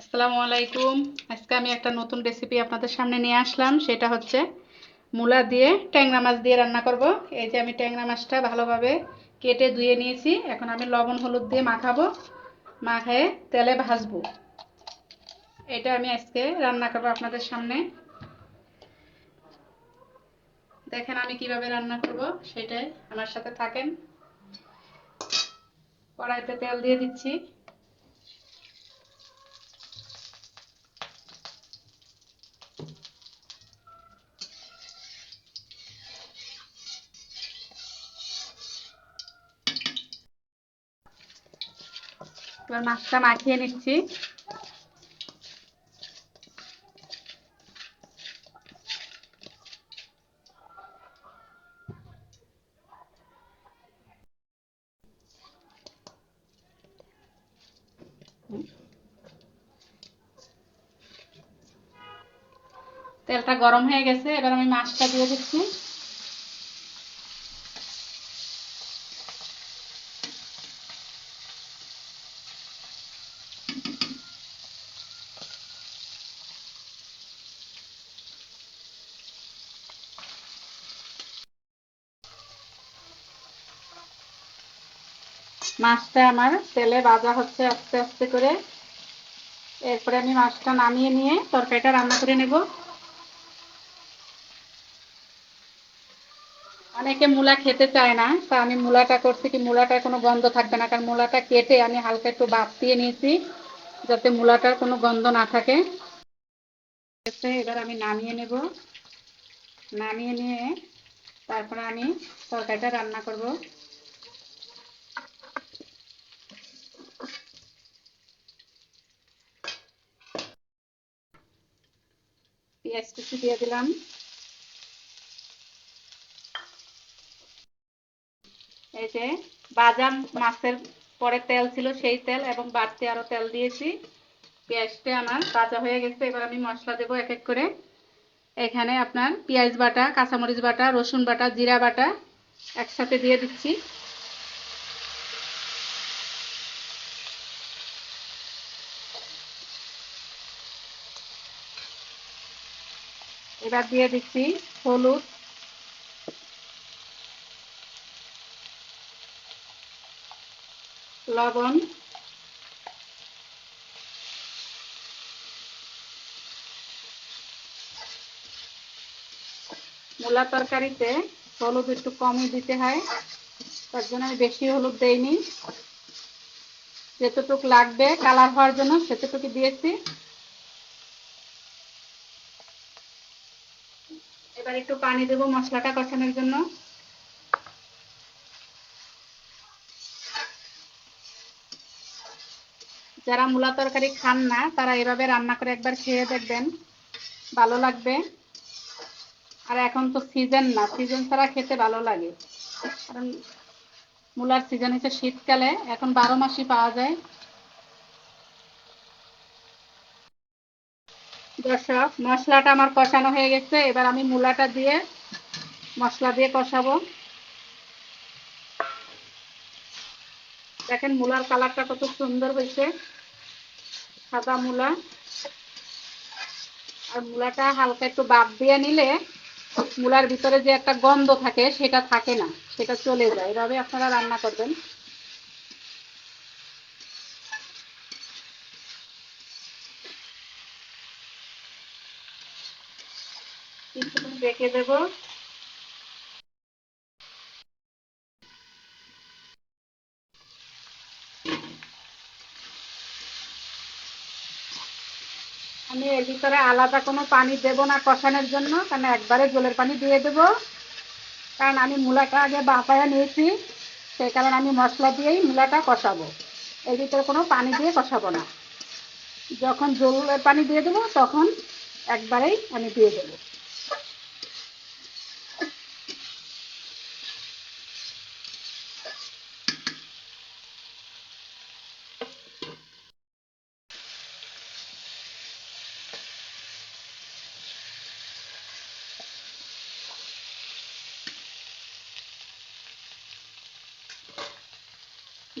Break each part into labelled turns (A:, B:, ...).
A: আসসালামু আলাইকুম। আজকে আমি একটা নতুন রেসিপি আপনাদের সামনে নিয়ে আসলাম। সেটা হচ্ছে মূলা দিয়ে ট্যাংরা মাছ দিয়ে রান্না করব। এই যে আমি ট্যাংরা মাছটা ভালোভাবে কেটে ধুয়ে নিয়েছি। এখন আমি লবণ, হলুদ দিয়ে মাখাবো। মাখায়ে তেলে ভাজবো। এটা আমি আজকে রান্না করব আপনাদের সামনে। দেখেন আমি কীভাবে রান্না করব, সেটাই আমার সাথে থাকেন। কড়াইতে তেল দিয়ে দিচ্ছি। এবার মাছটা মাখিয়ে নিচ্ছি। তেলটা গরম হয়ে গেছে এবার আমি মাছটা দিয়ে দিচ্ছি। মাছটা আমার তেলে ভাজা হচ্ছে আস্তে আস্তে করে। এরপরে আমি মাছটা নামিয়ে নিয়ে তরকারিটা রান্না করে নেব। অনেকে মূলা খেতে চায় না, তা আমি মূলাটা করছি কি মূলাটার কোনো গন্ধ থাকবে না, কারণ মূলাটা কেটে আমি হালকা একটু বাদ দিয়ে নিয়েছি, যাতে মূলাটার কোনো গন্ধ না থাকে। এবার আমি নামিয়ে নেব। নামিয়ে নিয়ে তারপরে আমি তরকারিটা রান্না করব। পেঁয়াজ কুচি দিয়ে দিলাম। এই যে বাজাম মাছের পরে তেল ছিল সেই তেল এবং বাড়তি আরও তেল দিয়েছি। পেঁয়াজটা আমার ভাজা হয়ে গেছে, এবার আমি মশলা দেবো এক এক করে। এখানে আপনার পেঁয়াজ বাটা, কাঁচামরিচ বাটা, রসুন বাটা, জিরা বাটা একসাথে দিয়ে দিচ্ছি। এবার দিয়ে দিচ্ছি হলুদ। লবণ। মূলা তরকারিতে হলুদ একটু কমই দিতে হয়, তার জন্য আমি বেশি হলুদ দেইনি। যেতটুকু লাগবে কালার হওয়ার জন্য সেতটুকু দিয়েছি। এবার একটু পানি দেবো মশলাটা কষানোর জন্য। যারা মূলা তরকারি খান না, তারা এভাবে রান্না করে একবার খেয়ে দেখবেন। ভালো লাগবে। আর এখন তো সিজন না, সিজন ছাড়া খেতে ভালো লাগে। কারণ মূলার সিজন হচ্ছে শীতকালে, এখন বারো মাসই পাওয়া যায়। দর্শক, মশলাটা আমার কষানো হয়ে গেছে। এবার আমি মূলাটা দিয়ে মশলা দিয়ে কষাবো। দেখেন, মূলার কালারটা কত সুন্দর হয়েছে। সাদা মূলা। আর মূলাটা হালকা একটু বাদ দিয়ে নিলে মূলার ভিতরে যে একটা গন্ধ থাকে, সেটা থাকে না, সেটা চলে যায়। এভাবে আপনারা রান্না করবেন। কিছুক্ষণ রেখে দেবো। আমি এর ভিতরে আলাদা কোনো পানি দেব না কষানোর জন্য, কারণ একবারে জলের পানি দিয়ে দেব। কারণ আমি মূলাটা আগে বাঁচায়া নিয়েছি, সেই কারণে আমি মশলা দিয়েই মূলাটা কষাবো। এর ভিতরে কোনো পানি দিয়ে কষাবো না। যখন জলের পানি দিয়ে দেবো, তখন একবারেই আমি দিয়ে দেবো।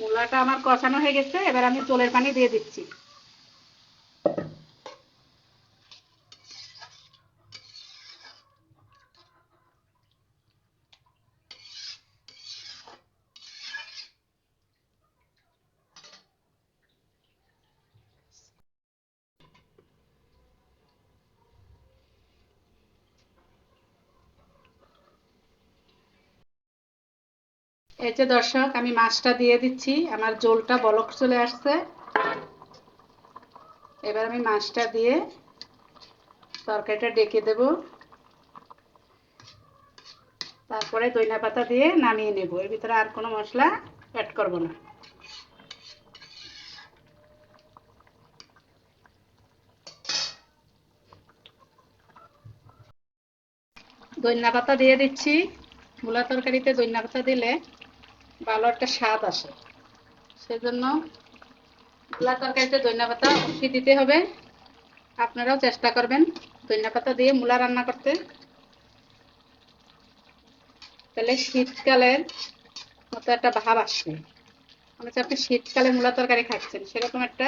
A: মূলাটা আমার কষানো হয়ে গেছে এবার আমি জলের পানি দিয়ে দিচ্ছি। এই যে দর্শক, আমি মাছটা দিয়ে দিচ্ছি। আমার জোলটা বলক চলে আসছে। এবার আমি মাছটা দিয়ে তরকারিটা ডেকে দেব। তারপরে দইনা পাতা দিয়ে নামিয়ে নেব। এর ভিতরে আর কোনো মশলা অ্যাড করব না। দইনা পাতা দিয়ে দিচ্ছি। মূলা তরকারিতে দইনা পাতা দিলে ভালো একটা স্বাদ আসে। সেজন্য মূলা তরকারিতে দইনা পাতা অবশ্যই দিতে হবে। আপনারাও চেষ্টা করবেন দইনা পাতা দিয়ে মূলা রান্না করতে। তাহলে শীতকালের মতো একটা ভাব আসবে। মনে হচ্ছে আপনি শীতকালে মূলা তরকারি খাচ্ছেন, সেরকম একটা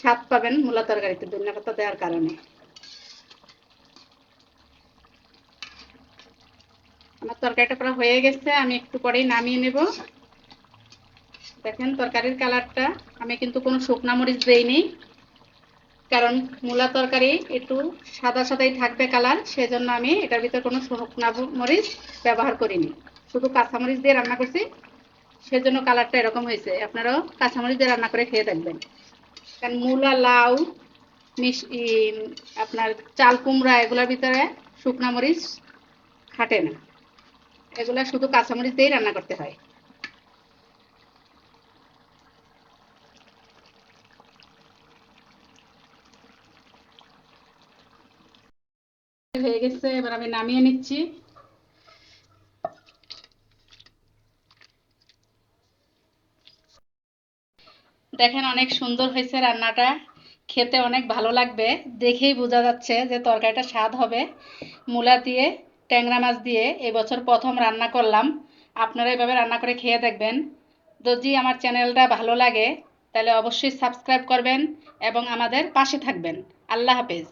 A: স্বাদ পাবেন মূলা তরকারিতে ধনিয়া পাতা দেওয়ার কারণে। আমার তরকারিটা প্রায় হয়ে গেছে, আমি একটু পরেই নামিয়ে নেব। দেখেন তরকারির কালারটা, আমি কিন্তু কোনো শুকনা মরিচ দেইনি, কারণ মূলা তরকারি একটু সাদা সাদাই থাকবে কালার, সেজন্য আমি এটার ভিতরে কোনো শুকনা মরিচ ব্যবহার করিনি। শুধু কাঁচামরিচ দিয়ে রান্না করছি, সেজন্য কালারটা এরকম হয়েছে। আপনারাও কাঁচামরিচ দিয়ে রান্না করে খেয়ে দেখবেন। কারণ মূলা, লাউ, মিশ আপনার চাল কুমড়া এগুলোর ভিতরে শুকনা মরিচ খাটে না। এগুলা শুধু কাঁচামরিচ দিয়েই রান্না করতে হয়। হয়ে গেছে, এবার আমি নামিয়ে নিচ্ছি। দেখেন অনেক সুন্দর হয়েছে রান্নাটা। খেতে অনেক ভালো লাগবে। দেখেই বোঝা যাচ্ছে যে তরকারিটা স্বাদ হবে। মূলা দিয়ে ট্যাংরা মাছ দিয়ে এবছর প্রথম রান্না করলাম। আপনারা এভাবে রান্না করে খেয়ে দেখবেন। যদি আমার চ্যানেলটা ভালো লাগে, তাহলে অবশ্যই সাবস্ক্রাইব করবেন এবং আমাদের পাশে থাকবেন। আল্লাহ হাফেজ।